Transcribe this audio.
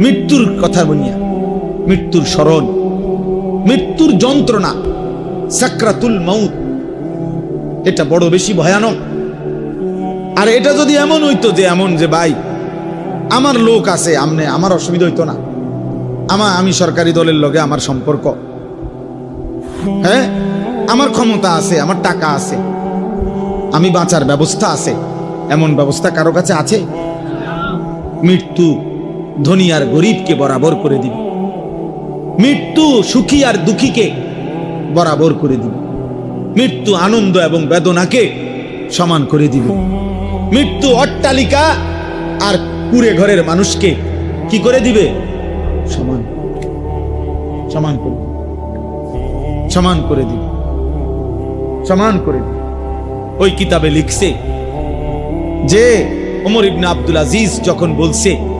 মৃত্যুর কথা বলিয়া, মৃত্যুর স্মরণ, মৃত্যুর যন্ত্রণা, সাকরাতুল মৌত এটা বড় বেশি ভয়ানক। আর এটা যদি এমন হইতো যে এমন যে, ভাই, আমার লোক আছে, আমনে আমার অসুবিধা হইতো না। আমার আমি সরকারি দলের লগে আমার সম্পর্ক। হ্যাঁ? আমার ক্ষমতা আছে, আমার টাকা আছে। আমি বাঁচার ব্যবস্থা আছে। এমন ব্যবস্থা কারও কাছে আছে? মৃত্যু ধনী আর গরিবকে বরাবর করে দিবে। মৃত্যু সুখী আর দুঃখীকে বরাবর করে দিবে। মৃত্যু আনন্দ এবং বেদনাকে সমান করে দিবে। মৃত্যু অট্টালিকা আর কুড়ে ঘরের মানুষকে কি করে দিবে? সমান। সমান করে সমান করে দিবে। সমান করে দিবে। ওই কিতাবে লিখছে যে, ওমর ইবনে আব্দুল আজিজ যখন বলছে